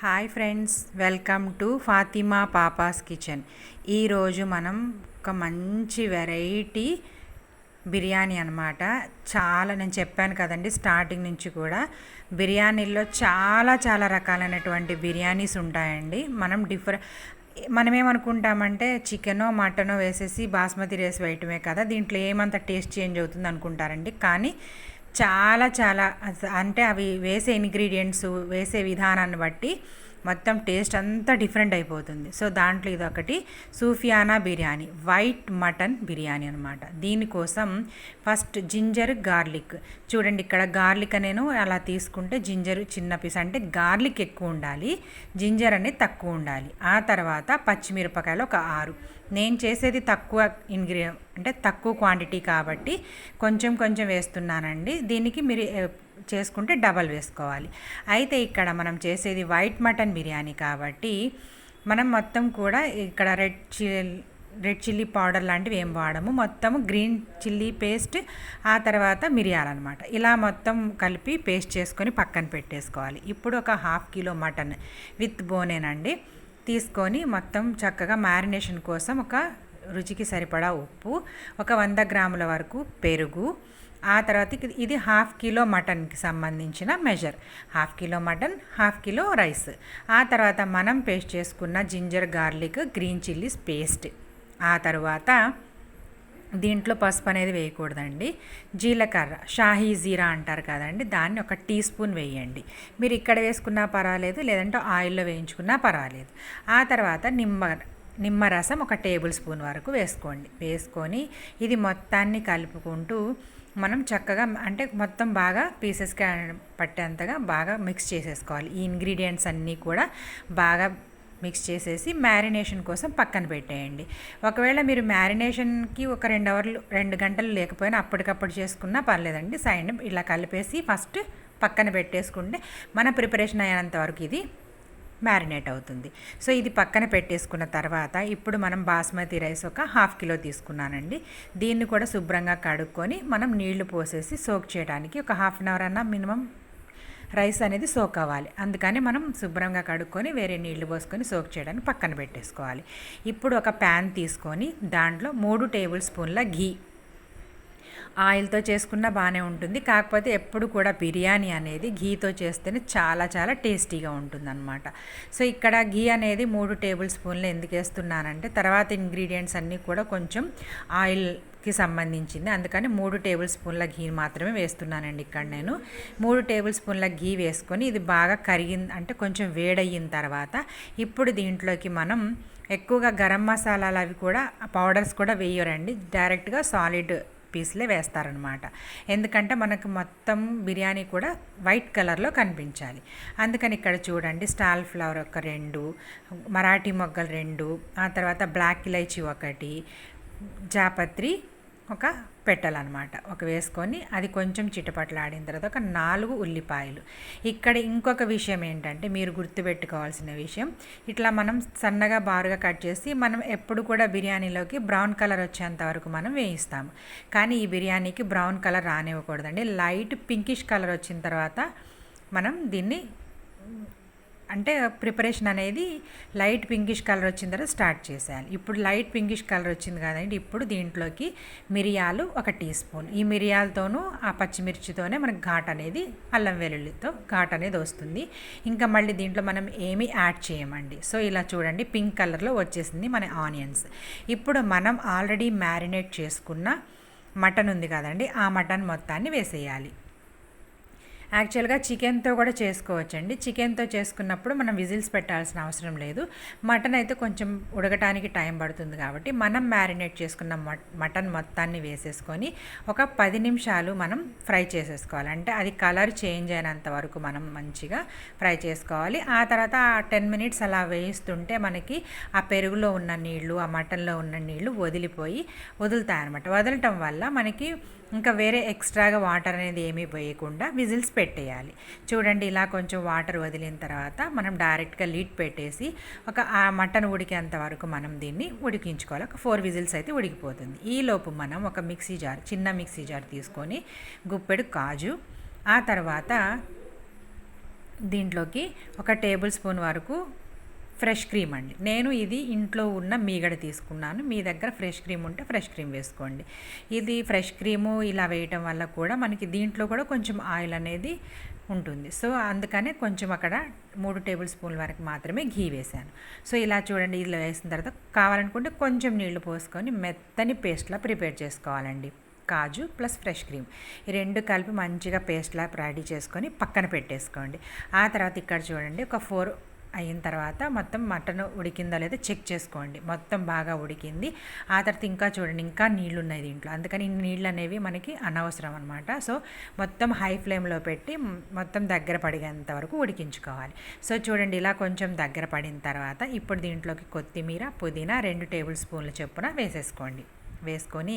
Hi friends welcome to Fatima papa's kitchen. ఈరోజు మనం ఒక మంచి వెరైటీ బిర్యానీ అనమాట చాలా నేను చెప్పాను కదండి స్టార్టింగ్ నుంచి కూడా. బిర్యానీల్లో చాలా చాలా రకాలైనటువంటి బిర్యానీస్ ఉంటాయండి. మనం డిఫరెంట్ మనమేమనుకుంటామంటే చికెనో మటనో వేసేసి బాస్మతి రైస్ వేయటమే కదా దీంట్లో ఏమంత టేస్ట్ చేంజ్ అవుతుంది అనుకుంటారండి. కానీ చాలా చాలా అంటే అవి వేసే ఇంగ్రీడియంట్స్ వేసే విధానాన్ని బట్టి మొత్తం టేస్ట్ అంతా డిఫరెంట్ అయిపోతుంది. సో దాంట్లో ఇది ఒకటి సూఫియానా బిర్యానీ వైట్ మటన్ బిర్యానీ అనమాట దీనికోసం ఫస్ట్ జింజర్ గార్లిక్. చూడండి ఇక్కడ గార్లిక్ నేను అలా తీసుకుంటే జింజర్ చిన్న పీస్ అంటే గార్లిక్ ఎక్కువ ఉండాలి జింజర్ అనేది తక్కువ ఉండాలి. ఆ తర్వాత పచ్చిమిరపకాయలు ఒక ఆరు. నేను చేసేది తక్కువ ఇంగ్రీ అంటే తక్కువ క్వాంటిటీ కాబట్టి కొంచెం కొంచెం వేస్తున్నానండి. దీనికి మీరు చేసుకుంటే డబల్ వేసుకోవాలి. అయితే ఇక్కడ మనం చేసేది వైట్ మటన్ బిర్యానీ కాబట్టి మనం మొత్తం కూడా ఇక్కడ red chill red chilli powder లాంటివి ఏం వాడము. మొత్తం గ్రీన్ చిల్లీ పేస్ట్ ఆ తర్వాత మిరియాలన్నమాట. ఇలా మొత్తం కలిపి పేస్ట్ చేసుకొని పక్కన పెట్టేసుకోవాలి. ఇప్పుడు ఒక హాఫ్ కిలో మటన్ విత్ బోనేనండి. తీసుకొని మొత్తం చక్కగా మ్యారినేషన్ కోసం ఒక రుచికి సరిపడా ఉప్పు ఒక వంద గ్రాముల వరకు పెరుగు ఆ తర్వాత ఇది- హాఫ్ కిలో మటన్కి సంబంధించిన measure half kilo mutton half kilo rice. ఆ తర్వాత మనం పేస్ట్ చేసుకున్న ginger garlic green chillies paste. ఆ తర్వాత దీంట్లో పసుపు అనేది వేయకూడదండి. జీలకర్ర షాహీ జీరా అంటారు కదండి దాన్ని ఒక టీ స్పూన్ వేయండి. మీరు ఇక్కడ వేసుకున్నా పర్వాలేదు లేదంటే ఆయిల్లో వేయించుకున్నా పర్వాలేదు. ఆ తర్వాత నిమ్మ నిమ్మరసం ఒక టేబుల్ స్పూన్ వరకు వేసుకోండి. వేసుకొని ఇది మొత్తాన్ని కలుపుకుంటూ మనం చక్కగా అంటే మొత్తం బాగా పీసెస్కి పట్టేంతగా బాగా మిక్స్ చేసేసుకోవాలి. ఈ ఇంగ్రీడియంట్స్ అన్నీ కూడా బాగా మిక్స్ చేసేసి మ్యారినేషన్ కోసం పక్కన పెట్టేయండి. ఒకవేళ మీరు మ్యారినేషన్కి ఒక రెండు అవర్లు రెండు గంటలు లేకపోయినా అప్పటికప్పుడు చేసుకున్నా పర్లేదండి. సైడ్ ఇలా కలిపేసి ఫస్ట్ పక్కన పెట్టేసుకుంటే మన ప్రిపరేషన్ అయ్యేంత వరకు ఇది మ్యారినేట్ అవుతుంది. సో ఇది పక్కన పెట్టేసుకున్న తర్వాత ఇప్పుడు మనం బాస్మతి రైస్ ఒక హాఫ్ కిలో తీసుకున్నానండి. దీన్ని కూడా శుభ్రంగా కడుక్కొని మనం నీళ్ళు పోసేసి సోక్ చేయడానికి ఒక హాఫ్ అన్ అవర్ అన్న మినిమం రైస్ అనేది సోక్ అవ్వాలి. అందుకని మనం శుభ్రంగా కడుక్కొని వేరే నీళ్ళు పోసుకొని సోక్ చేయడానికి పక్కన పెట్టేసుకోవాలి. ఇప్పుడు ఒక ప్యాన్ తీసుకొని దాంట్లో మూడు టేబుల్ స్పూన్ల ఘీ ఆయిల్తో చేసుకున్న బాగానే ఉంటుంది. కాకపోతే ఎప్పుడు కూడా బిర్యానీ అనేది ఘీతో చేస్తేనే చాలా చాలా టేస్టీగా ఉంటుందన్నమాట. సో ఇక్కడ ఘీ అనేది మూడు టేబుల్ స్పూన్లు ఎందుకు వేస్తున్నానంటే తర్వాత ఇంగ్రీడియంట్స్ అన్నీ కూడా కొంచెం ఆయిల్కి సంబంధించింది. అందుకని మూడు టేబుల్ స్పూన్ల ఘీ మాత్రమే వేస్తున్నానండి ఇక్కడ నేను. మూడు టేబుల్ స్పూన్ల ఘీ వేసుకొని ఇది బాగా కరిగింది అంటే కొంచెం వేడయిన తర్వాత ఇప్పుడు దీంట్లోకి మనం ఎక్కువగా గరం మసాలాలు అవి కూడా పౌడర్స్ కూడా వేయరండి. డైరెక్ట్గా సాలిడ్ పీస్లే వేస్తారనమాట. ఎందుకంటే మనకు మొత్తం బిర్యానీ కూడా వైట్ కలర్లో కనిపించాలి. అందుకని ఇక్కడ చూడండి స్టాల్ ఫ్లవర్ ఒక రెండు మరాఠీ మొగ్గలు రెండు ఆ తర్వాత బ్లాక్ ఇలైచి ఒకటి జాపత్రి ఒక పెట్టాలన్నమాట ఒక వేసుకొని అది కొంచెం చిటపట్లాడిన తర్వాత ఒక నాలుగు ఉల్లిపాయలు. ఇక్కడ ఇంకొక విషయం ఏంటంటే మీరు గుర్తుపెట్టుకోవాల్సిన విషయం ఇట్లా మనం సన్నగా బారుగా కట్ చేసి మనం ఎప్పుడు కూడా బిర్యానీలోకి బ్రౌన్ కలర్ వచ్చేంత వరకు మనం వేయిస్తాము. కానీ ఈ బిర్యానీకి బ్రౌన్ కలర్ రానివ్వకూడదండి. లైట్ పింకిష్ కలర్ వచ్చిన తర్వాత మనం దీన్ని అంటే ప్రిపరేషన్ అనేది లైట్ పింకిష్ కలర్ వచ్చిన తర్వాత స్టార్ట్ చేసేయాలి. ఇప్పుడు లైట్ పింకిష్ కలర్ వచ్చింది కదండి ఇప్పుడు దీంట్లోకి మిరియాలు ఒక టీ స్పూన్. ఈ మిరియాలతోనూ ఆ పచ్చిమిర్చితోనే మనకు ఘాట్ అనేది అల్లం వెల్లుల్లితో ఘాట్ అనేది వస్తుంది. ఇంకా మళ్ళీ దీంట్లో మనం ఏమీ యాడ్ చేయమండి. సో ఇలా చూడండి పింక్ కలర్లో వచ్చేసింది మన ఆనియన్స్. ఇప్పుడు మనం ఆల్రెడీ మ్యారినేట్ చేసుకున్న మటన్ ఉంది కదండి ఆ మటన్ మొత్తాన్ని వేసేయాలి. యాక్చువల్గా చికెన్తో కూడా చేసుకోవచ్చండి. చికెన్తో చేసుకున్నప్పుడు మనం విజిల్స్ పెట్టాల్సిన అవసరం లేదు. మటన్ అయితే కొంచెం ఉడకటానికి టైం పడుతుంది కాబట్టి మనం మ్యారినేట్ చేసుకున్న మటన్ మొత్తాన్ని వేసేసుకొని ఒక పది నిమిషాలు మనం ఫ్రై చేసేసుకోవాలి. అంటే అది కలర్ చేంజ్ అయినంత వరకు మనం మంచిగా ఫ్రై చేసుకోవాలి. ఆ తర్వాత ఆ టెన్ మినిట్స్ అలా వేయిస్తుంటే మనకి ఆ పెరుగులో ఉన్న నీళ్ళు ఆ మటన్లో ఉన్న నీళ్ళు వదిలిపోయి వదులుతాయి అనమాట వదలటం వల్ల మనకి ఇంకా వేరే ఎక్స్ట్రాగా వాటర్ అనేది ఏమీ పోయకుండా విజిల్స్ పెట్టేయాలి. చూడండి ఇలా కొంచెం వాటర్ వదిలిన తర్వాత మనం డైరెక్ట్గా లీడ్ పెట్టేసి ఒక మటన్ ఉడికేంత వరకు మనం దీన్ని ఉడికించుకోవాలి. ఒక ఫోర్ విజిల్స్ అయితే ఉడికిపోతుంది. ఈలోపు మనం ఒక మిక్సీ జార్ చిన్న మిక్సీ జార్ తీసుకొని గుప్పెడు కాజు ఆ తర్వాత దీంట్లోకి ఒక టేబుల్ స్పూన్ వరకు ఫ్రెష్ క్రీమ్ అండి. నేను ఇది ఇంట్లో ఉన్న మీగడ తీసుకున్నాను. మీ దగ్గర ఫ్రెష్ క్రీమ్ ఉంటే ఫ్రెష్ క్రీమ్ వేసుకోండి. ఇది ఫ్రెష్ క్రీము ఇలా వేయటం వల్ల కూడా మనకి దీంట్లో కూడా కొంచెం ఆయిల్ అనేది ఉంటుంది. సో అందుకనే కొంచెం అక్కడ మూడు టేబుల్ స్పూన్ల వరకు మాత్రమే ఘీ వేసాను సో ఇలా చూడండి ఇలా వేసిన తర్వాత కావాలనుకుంటే కొంచెం నీళ్ళు పోసుకొని మెత్తని పేస్ట్లా ప్రిపేర్ చేసుకోవాలండి. కాజు ప్లస్ ఫ్రెష్ క్రీమ్. ఈ రెండు కలిపి మంచిగా పేస్ట్లా రెడీ చేసుకొని పక్కన పెట్టేసుకోండి. ఆ తర్వాత ఇక్కడ చూడండి ఒక ఫోర్ అయిన తర్వాత మొత్తం మటన్ ఉడికిందో లేదో చెక్ చేసుకోండి. మొత్తం బాగా ఉడికింది. ఆ తర్వాత ఇంకా చూడండి ఇంకా నీళ్ళు ఉన్నాయి దీంట్లో. అందుకని నీళ్ళు అనేవి మనకి అనవసరం అనమాట సో మొత్తం హై ఫ్లేమ్లో పెట్టి మొత్తం దగ్గర పడిగేంత వరకు ఉడికించుకోవాలి. సో చూడండి ఇలా కొంచెం దగ్గర పడిన తర్వాత ఇప్పుడు దీంట్లోకి కొత్తిమీర పుదీనా రెండు టేబుల్ స్పూన్ల చొప్పున వేసేసుకోండి. వేసుకొని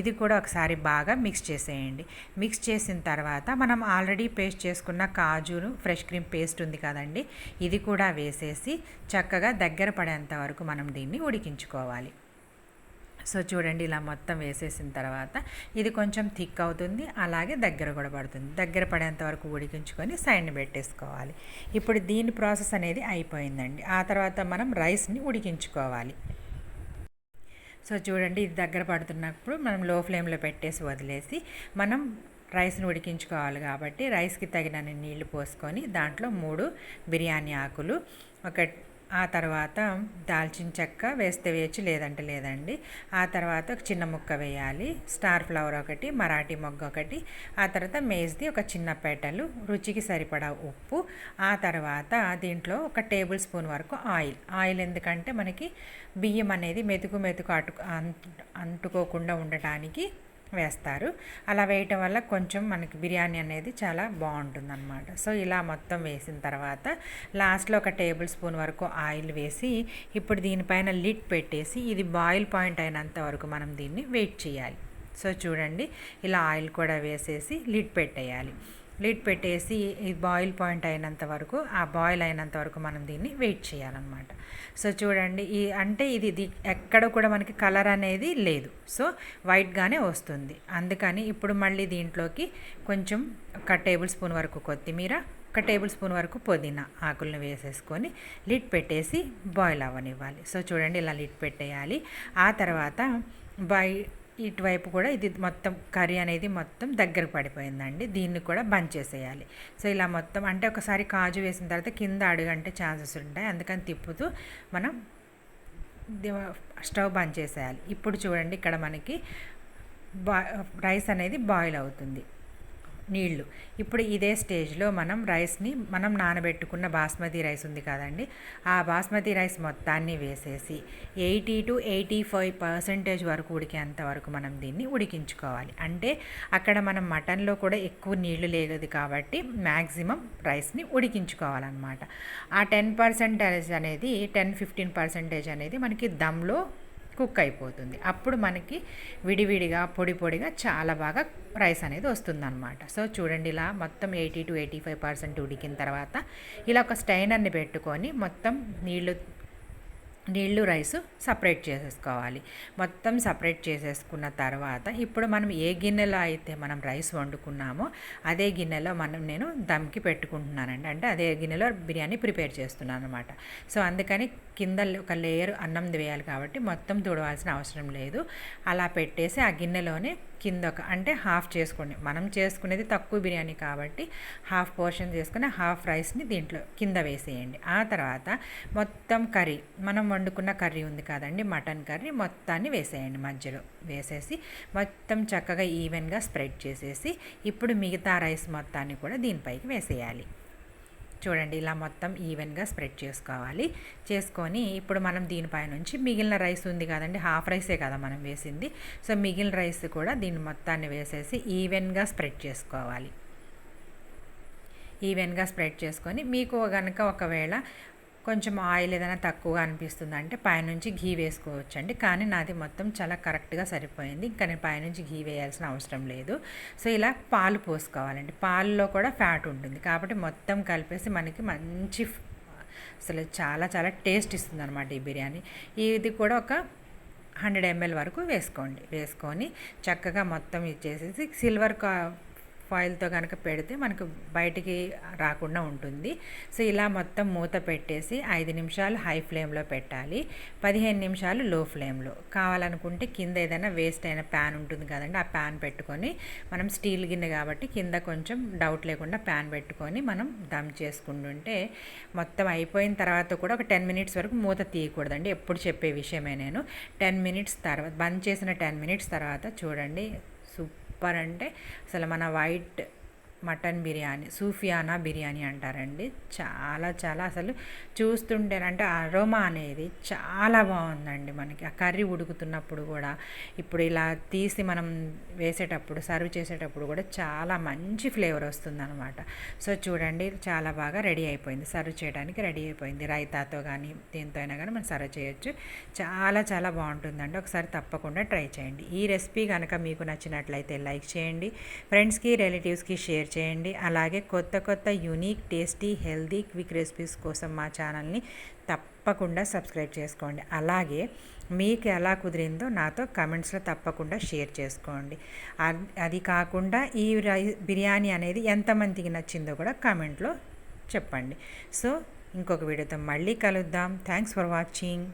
ఇది కూడా ఒకసారి బాగా మిక్స్ చేసేయండి. మిక్స్ చేసిన తర్వాత మనం ఆల్రెడీ పేస్ట్ చేసుకున్న కాజును ఫ్రెష్ క్రీమ్ పేస్ట్ ఉంది కదండి ఇది కూడా వేసేసి చక్కగా దగ్గర పడేంత వరకు మనం దీన్ని ఉడికించుకోవాలి. సో చూడండి ఇలా మొత్తం వేసేసిన తర్వాత ఇది కొంచెం థిక్ అవుతుంది అలాగే దగ్గర కూడా పడుతుంది. దగ్గర పడేంత వరకు ఉడికించుకొని సైడ్ని పెట్టేసుకోవాలి. ఇప్పుడు దీని ప్రాసెస్ అనేది అయిపోయిందండి. ఆ తర్వాత మనం రైస్ని ఉడికించుకోవాలి. సో చూడండి ఇది దగ్గర పడుతున్నప్పుడు మనం లో ఫ్లేమ్లో పెట్టేసి వదిలేసి మనం రైస్ని ఉడికించుకోవాలి కాబట్టి రైస్కి తగినన్ని నీళ్ళు పోసుకొని దాంట్లో మూడు బిర్యానీ ఆకులు ఒక ఆ తర్వాత దాల్చిన చెక్క వేస్తే వేయచ్చు లేదంటే లేదండి. ఆ తర్వాత ఒక చిన్న ముక్క వేయాలి. స్టార్ ఫ్లవర్ ఒకటి మరాఠీ మొగ్గ ఒకటి. ఆ తర్వాత మేజ్ది ఒక చిన్న పెటలు రుచికి సరిపడా ఉప్పు. ఆ తర్వాత దీంట్లో ఒక టేబుల్ స్పూన్ వరకు ఆయిల్. ఆయిల్ ఎందుకంటే మనకి బియ్యం అనేది మెతుకు మెతుకు అటు అంటుకోకుండా ఉండటానికి వేస్తారు. అలా వేయటం వల్ల కొంచెం మనకి బిర్యానీ అనేది చాలా బాగుంటుంది అనమాట సో ఇలా మొత్తం వేసిన తర్వాత లాస్ట్లో ఒక టేబుల్ స్పూన్ వరకు ఆయిల్ వేసి ఇప్పుడు దీనిపైన లిడ్ పెట్టేసి ఇది బాయిల్ పాయింట్ అయినంత వరకు మనం దీన్ని వెయిట్ చేయాలి. సో చూడండి ఇలా ఆయిల్ కూడా వేసేసి లిడ్ పెట్టేయాలి. లిడ్ పెట్టేసి ఈ బాయిల్ పాయింట్ అయినంత వరకు ఆ బాయిల్ అయినంత వరకు మనం దీన్ని వెయిట్ చేయాలన్నమాట. సో చూడండి ఈ అంటే ఇది ఎక్కడ కూడా మనకి కలర్ అనేది లేదు. సో వైట్గానే వస్తుంది. అందుకని ఇప్పుడు మళ్ళీ దీంట్లోకి కొంచెం ఒక టేబుల్ స్పూన్ వరకు కొత్తిమీర ఒక టేబుల్ స్పూన్ వరకు పుదీనా ఆకులను వేసేసుకొని లిడ్ పెట్టేసి బాయిల్ అవ్వనివ్వాలి. సో చూడండి ఇలా లిడ్ పెట్టేయాలి. ఆ తర్వాత బై ఇటువైపు కూడా ఇది మొత్తం కర్రీ అనేది మొత్తం దగ్గర పడిపోయిందండి. దీన్ని కూడా బంద్ చేసేయాలి. సో ఇలా మొత్తం అంటే ఒకసారి కాజు వేసిన తర్వాత కింద అడుగంటే ఛాన్సెస్ ఉంటాయి. అందుకని తిప్పుతూ మనం స్టవ్ బంద్ చేసేయాలి. ఇప్పుడు చూడండి ఇక్కడ మనకి బా రైస్ అనేది బాయిల్ అవుతుంది. నీళ్ళు ఇప్పుడు ఇదే స్టేజ్లో మనం రైస్ని మనం నానబెట్టుకున్న బాస్మతి రైస్ ఉంది కదండి. ఆ బాస్మతి రైస్ మొత్తాన్ని వేసేసి eighty to eighty five percentage వరకు ఉడికేంత వరకు మనం దీన్ని ఉడికించుకోవాలి. అంటే అక్కడ మనం మటన్లో కూడా ఎక్కువ నీళ్ళు లేదు కాబట్టి మ్యాక్సిమం రైస్ని ఉడికించుకోవాలన్నమాట. ఆ టెన్ పర్సెంటేజ్ అనేది టెన్ ఫిఫ్టీన్ పర్సెంటేజ్ అనేది మనకి దమ్లో కుక్ అయిపోతుంది అప్పుడు మనకి విడివిడిగా పొడి పొడిగా చాలా బాగా రైస్ అనేది వస్తుందన్నమాట. సో చూడండి ఇలా మొత్తం eighty to eighty five percent ఉడికిన తర్వాత ఇలా ఒక స్టైనర్ని పెట్టుకొని మొత్తం నీళ్ళు నీళ్ళు రైస్ సపరేట్ చేసేసుకోవాలి. మొత్తం సపరేట్ చేసేసుకున్న తర్వాత ఇప్పుడు మనం ఏ గిన్నెలో అయితే మనం రైస్ వండుకున్నామో అదే గిన్నెలో మనం నేను దమ్కి పెట్టుకుంటున్నానండి. అంటే అదే గిన్నెలో బిర్యానీ ప్రిపేర్ చేస్తున్నాను అనమాట సో అందుకని కింద ఒక లేయర్ అన్నం వేయాలి కాబట్టి మొత్తం తుడవాల్సిన అవసరం లేదు. అలా పెట్టేసి ఆ గిన్నెలోనే కింద ఒక అంటే హాఫ్ చేసుకోండి మనం చేసుకునేది తక్కువ బిర్యానీ కాబట్టి హాఫ్ పోర్షన్ చేసుకుని హాఫ్ రైస్ని దీంట్లో కింద వేసేయండి. ఆ తర్వాత మొత్తం కర్రీ మనం వండుకున్న కర్రీ ఉంది కదండి మటన్ కర్రీ మొత్తాన్ని వేసేయండి మధ్యలో. వేసేసి మొత్తం చక్కగా ఈవెన్గా స్ప్రెడ్ చేసేసి ఇప్పుడు మిగతా రైస్ మొత్తాన్ని కూడా దీనిపైకి వేసేయాలి. చూడండి ఇలా మొత్తం ఈవెన్గా స్ప్రెడ్ చేసుకోవాలి. చేసుకొని ఇప్పుడు మనం దీనిపై నుంచి మిగిలిన రైస్ ఉంది కదండి హాఫ్ రైసే కదా మనం వేసింది. సో మిగిలిన రైస్ కూడా దీన్ని మొత్తాన్ని వేసేసి ఈవెన్గా స్ప్రెడ్ చేసుకోవాలి. ఈవెన్గా స్ప్రెడ్ చేసుకొని మీకు కనుక ఒకవేళ కొంచెం ఆయిల్ ఏదైనా తక్కువగా అనిపిస్తుంది అంటే పైనుంచి ఘీ వేసుకోవచ్చండి. కానీ నాది మొత్తం చాలా కరెక్ట్గా సరిపోయింది. ఇంకా నేను పైనుంచి ఘీ వేయాల్సిన అవసరం లేదు. సో ఇలా పాలు పోసుకోవాలండి. పాలలో కూడా ఫ్యాట్ ఉంటుంది. కాబట్టి మొత్తం కలిపేసి మనకి మంచి అసలు చాలా చాలా టేస్ట్ ఇస్తుంది అనమాట ఈ బిర్యానీ. ఇది కూడా ఒక హండ్రెడ్ ఎంఎల్ వరకు వేసుకోండి. వేసుకొని చక్కగా మొత్తం ఇచ్చేసేసి సిల్వర్ కా ఫాయిల్తో కనుక పెడితే మనకు బయటికి రాకుండా ఉంటుంది. సో ఇలా మొత్తం మూత పెట్టేసి ఐదు నిమిషాలు హై ఫ్లేమ్లో పెట్టాలి. పదిహేను నిమిషాలు లో ఫ్లేమ్లో. కావాలనుకుంటే కింద ఏదైనా వేస్ట్ అయిన ప్యాన్ ఉంటుంది కదండి ఆ ప్యాన్ పెట్టుకొని మనం స్టీల్ గిన్నె కాబట్టి కింద కొంచెం డౌట్ లేకుండా ప్యాన్ పెట్టుకొని మనం దమ్ చేసుకుంటుంటే మొత్తం అయిపోయిన తర్వాత కూడా ఒక టెన్ మినిట్స్ వరకు మూత తీయకూడదండి. ఎప్పుడు చెప్పే విషయమే నేను. టెన్ మినిట్స్ తర్వాత బంద్ చేసిన టెన్ మినిట్స్ తర్వాత చూడండి చెప్పారంటే అంటే అసలు మన వైట్ మటన్ బిర్యానీ సూఫియానా బిర్యానీ అంటారండి. చాలా చాలా అసలు చూస్తుంటేనంటే అరోమా అనేది చాలా బాగుందండి మనకి. ఆ కర్రీ ఉడుకుతున్నప్పుడు కూడా ఇప్పుడు ఇలా తీసి మనం వేసేటప్పుడు సర్వ్ చేసేటప్పుడు కూడా చాలా మంచి ఫ్లేవర్ వస్తుంది అనమాట సో చూడండి చాలా బాగా రెడీ అయిపోయింది. సర్వ్ చేయడానికి రెడీ అయిపోయింది. రైతాతో కానీ దేంతో అయినా కానీ మనం సర్వ్ చేయొచ్చు. చాలా చాలా బాగుంటుందండి. ఒకసారి తప్పకుండా ట్రై చేయండి. ఈ రెసిపీ కనుక మీకు నచ్చినట్లయితే లైక్ చేయండి. ఫ్రెండ్స్కి రిలేటివ్స్కి షేర్ చేయండి. అలాగే కొత్త కొత్త unique tasty healthy quick recipes కోసం మా ఛానల్ని తప్పకుండా సబ్స్క్రైబ్ చేసుకోండి. అలాగే మీకు ఎలా కుదిరిందో నాతో కమెంట్స్లో తప్పకుండా షేర్ చేసుకోండి. అది కాకుండా ఈ బిర్యానీ అనేది ఎంతమందికి నచ్చిందో కూడా కమెంట్లో చెప్పండి. సో ఇంకొక వీడియోతో మళ్ళీ కలుద్దాం. Thanks for watching.